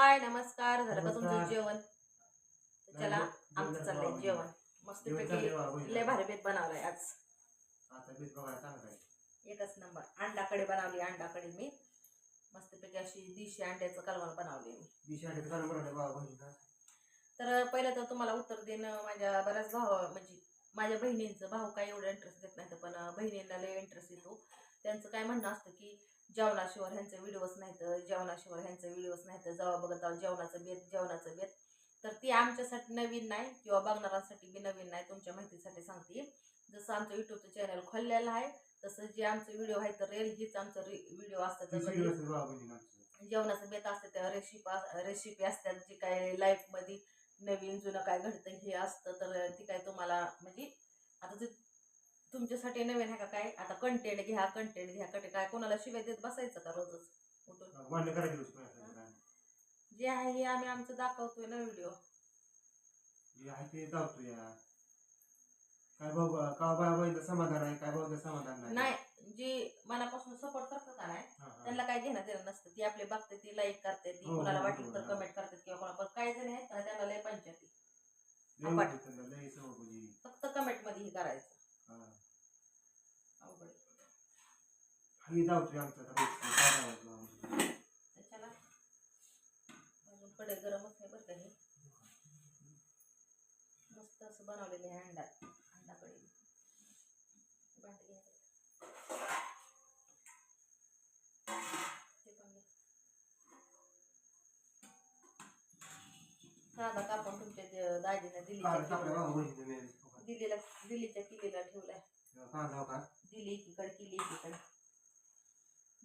हाय नमस्कार. झालं का तुमचं. जेवण? चला आमचं चाललंय. जेवण. बाबा, बहिणी. लय भारी बेत बनवलाय आज. एकच नंबर. अंडाकडे बनवली अंडाकडे मी. मस्तपैकी अशी दिशी अंड्याचं कलवण बनवली मी. तर पहिलं तर तुम्हाला उत्तर देणं माझ्या बऱ्याच भाव म्हणजे माझ्या बहिणींचं भाऊ काय एवढं इंटरेस्ट देत नाही पण बहिणींना लय इंटरेस्ट येतो. त्यांचं काय म्हणणं असतं की जेवणाशिवाय ह्यांचे व्हिडिओज नाहीत जेवणाशिवाय ह्यांचे व्हिडिओज नाहीत जेव्हा बघत आहोत जेवणाचं बेत जेवणाचं बेत. तर ती आमच्यासाठी नवीन नाही किंवा बघणाऱ्यांसाठी बी नवीन नाही तुमच्या माहितीसाठी सांगते. जसं आमचं युट्यूबचं चॅनल खोललेलं आहे तसं जे आमचे व्हिडिओ आहेत तर रेल हीच आमचं व्हिडिओ असतात. जेवणाचं बेत असते त्या रेसिपी रेसिपी असतात जी काय लाईफमध्ये नवीन जुनं काय घडतं हे असतं तर ती काय तुम्हाला म्हणजे आता ते तुमच्यासाठी नवीन आहे का काय? आता कंटेंट घ्या कंटेंट घ्या. कंटेंट काय कोणाला शिवाय देत बसायचं का रोजच? उठून? करायची कोणाला. जे आहे हे आम्ही आमचं दाखवतोय ना व्हिडिओ जे आहे ते जावतो या. काय बाबा का समाधान आहे? काय बाबा समाधान नाही? नाही जे मनापासून सपोर्ट करतात का नाही हा, हा. त्यांना काय घेणं देणं नसतं. ती आपले बघते ती लाईक करते ती हो, कोणाला हो, वाटलं तर हो. कमेंट करतात किंवा पण काही जण आहेत ना त्यांना लय पंचायती लय आपण- मोठी त्यांना, लय सवय म्हणजे. फक्त कमेंटमध्ये हे करायचं हा. अवघड आहे. हे जावतोय आमचं आता रोज. काय बाबा. त्याच्याला अजून कडे गरमच नाही बरं का हे मस्त असं बनवलेलं आहे अंडा अंडा कढई भांडी घ्यायचं. ते पण घ्या. कांदा कापून तुमच्या जे दाजीने दिल्लीच्या काल किल्लीला- बहिणीचं मेरेज. दिल्लीला दिल्लीच्या किल्लीला ठेवलाय कांदा हो का? दिली एकीकडे किल्ली एकीकडे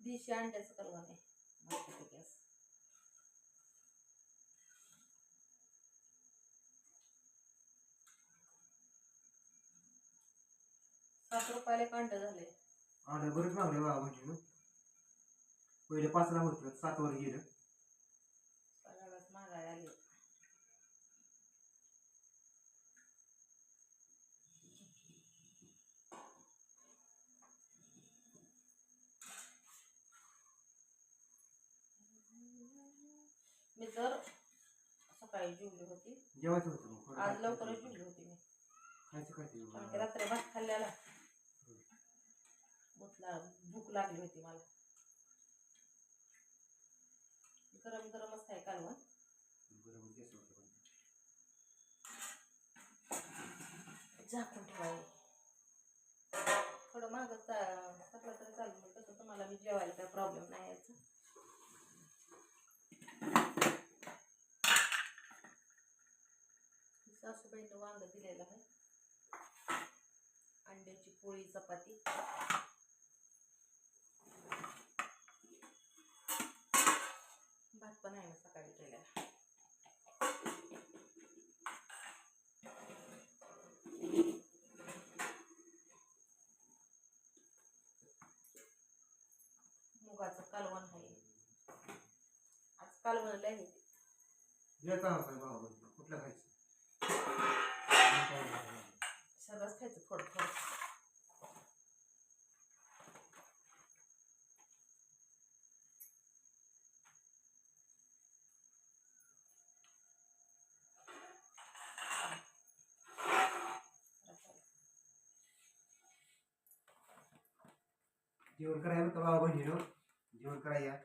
दिशी अंड्याचं कलवण आहे मस्तपैकी सात रुपयाला एक अंड झाले ऑर्डर बरेच मागले बाबा बहिणीनं. पहिले पाचला होतं सात गेलं सगळ्यालाच महागाई आली मी जर सकाळी जेवली होती जेवायचं होतं मग. थोडं आज खायचं लवकरच. जेवली होती मी खायचं कारण की. रात्री भात खाल्ल्याला भूक ला- भूक लागली होती मला गरम गरमच आहे कालवण बरोबर गॅस होतं पण. झाकून ठेवावे थोडं मागं चा सगळं तरी चालू तसं तुम्हाला मी जेवायला काय प्रॉब्लेम नाही यायचं सासूबाईनं वांग दिलेलं आहे. अंड्याची पोळी चपाती. भात पण आहे ना सकाळी केलेला. मुगाचं कालवण आहे. आज कालवण लय आहे. जे काय होतं बाबा बहिणीला, कुठलं खायचं सगळंच खायचं थोडं थोडं जेवण करायला का बाबा बहिणीनं? जेवण करायला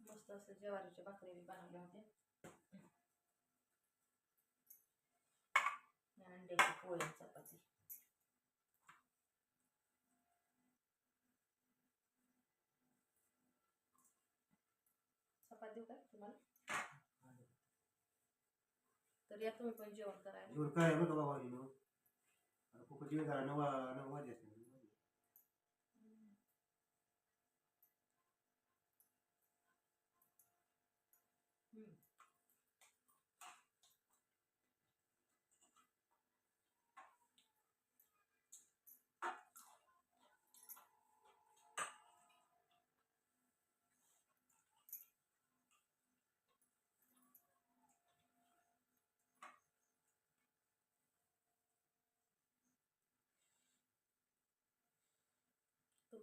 मस्त असं ज्वारीच्या भाकरी बनवल्या होत्या. आणि अंड्याची पोळी चपाती. चपाती देऊ काय तुम्हाला? तर या तुम्ही पण जेवण करायला. जेवण काय बघा बाबा बहिणीनं फुकट जेवण करा नवा वा- नऊ वाजले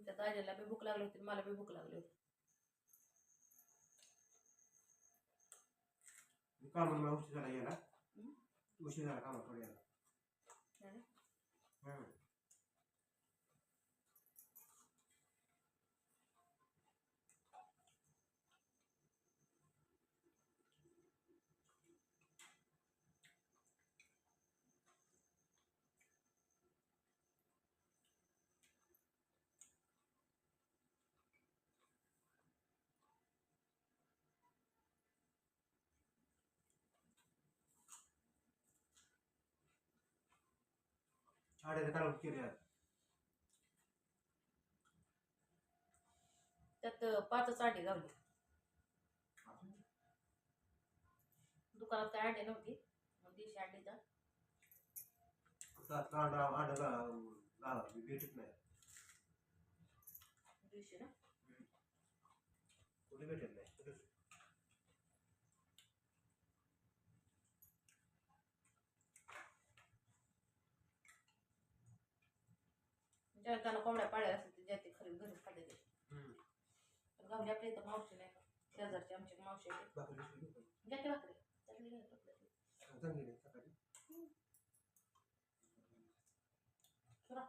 तुमच्या दाजीला बी भूक लागली होती मला बी भूक लागली होती कामाला मला उशीर झाला हम्म. उशीर झाला कामाला थोडं? हम्म. साड्या काढून केल्या त्यात पाचच अंडी गावली दुकानात काय अंडी नव्हती. मग देशी अंडी तर आता अंडा अंडा घाला भेटत नाही. देशी ना? कुठे भेटत नाही? त्याला कोंबड्या पाळल्या असतील ते ज्या ते खरी घरी खाल्ले ते. पण गावली आपल्या इथं मावशी नाही शेजारची आमची मावशी आहे का? ते भाकरी त्यातली घ्या टोपल्यातली. चांगली नाही सकाळी सुरा.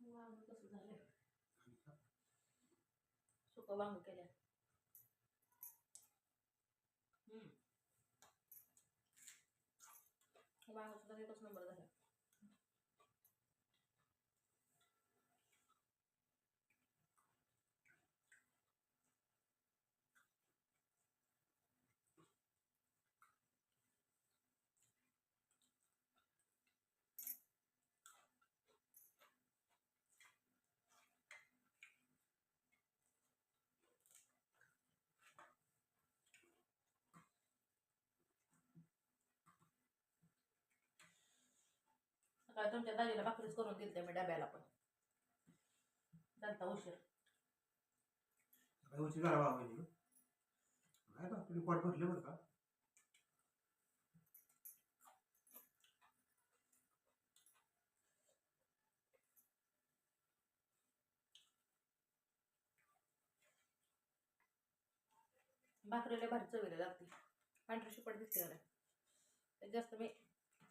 वांग कसं झालंय सुकं वांग केल्या हम्म वांग सुद्धा एकच नंबर झाला सकाळी तुमच्या दाजीला भाकरीच करून दिलते मी डब्याला पण. चालता उशीर. सकाळी उशीर झाला म्हणजे. काय का? तुम्ही पोट भरले बरं का? भाकरीला भारी चवीला लागते. पांढरी शिपट दिसते मला जास्त मी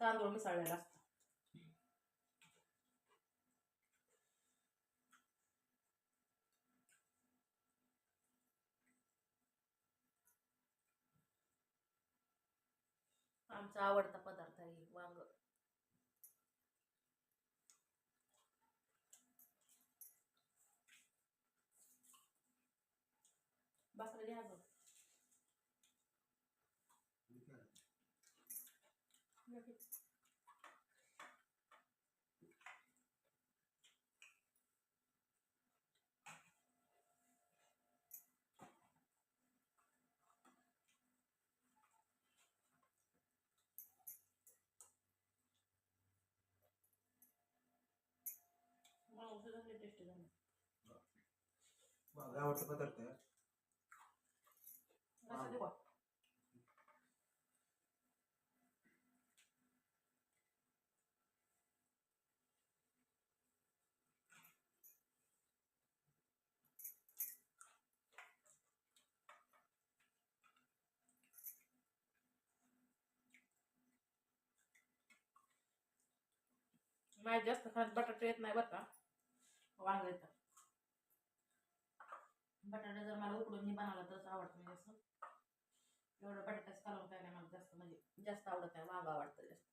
तांदूळ मिसळलेला असतो. आमचा आवडता पदार्थ आहे वांग. भाकरी घ्या गं. टेस्टी झालं. माझा आवडता पदार्थ आहे नाही जास्त खात बटाटे येत नाही बरं का. येतं बटाटा जर मला उकडून नाही बनवला तरच आवडतं म्हणजे असं. एवढं बटाट्याच कालवून काय नाही मला जास्त म्हणजे जास्त आवडत नाही वांग आवडतं जास्त.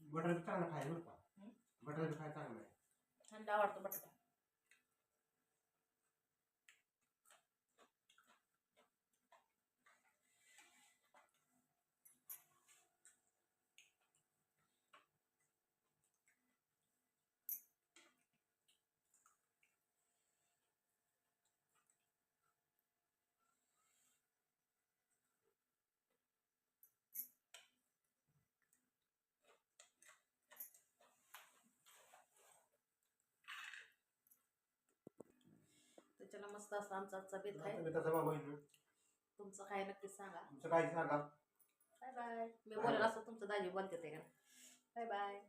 बटाटा चांगला खाय बरं का. बटाटा खाय चांगला आहे. थंड आवडतो बटाटा. चला मस्त असं आमचा आजचा बेत तसं बहीण तुमचं काय नक्कीच सांगा. तुमचं काही सांगा बाय बाय. मी बोलायला असं तुमचं दाजी बोलते ते का बाय बाय.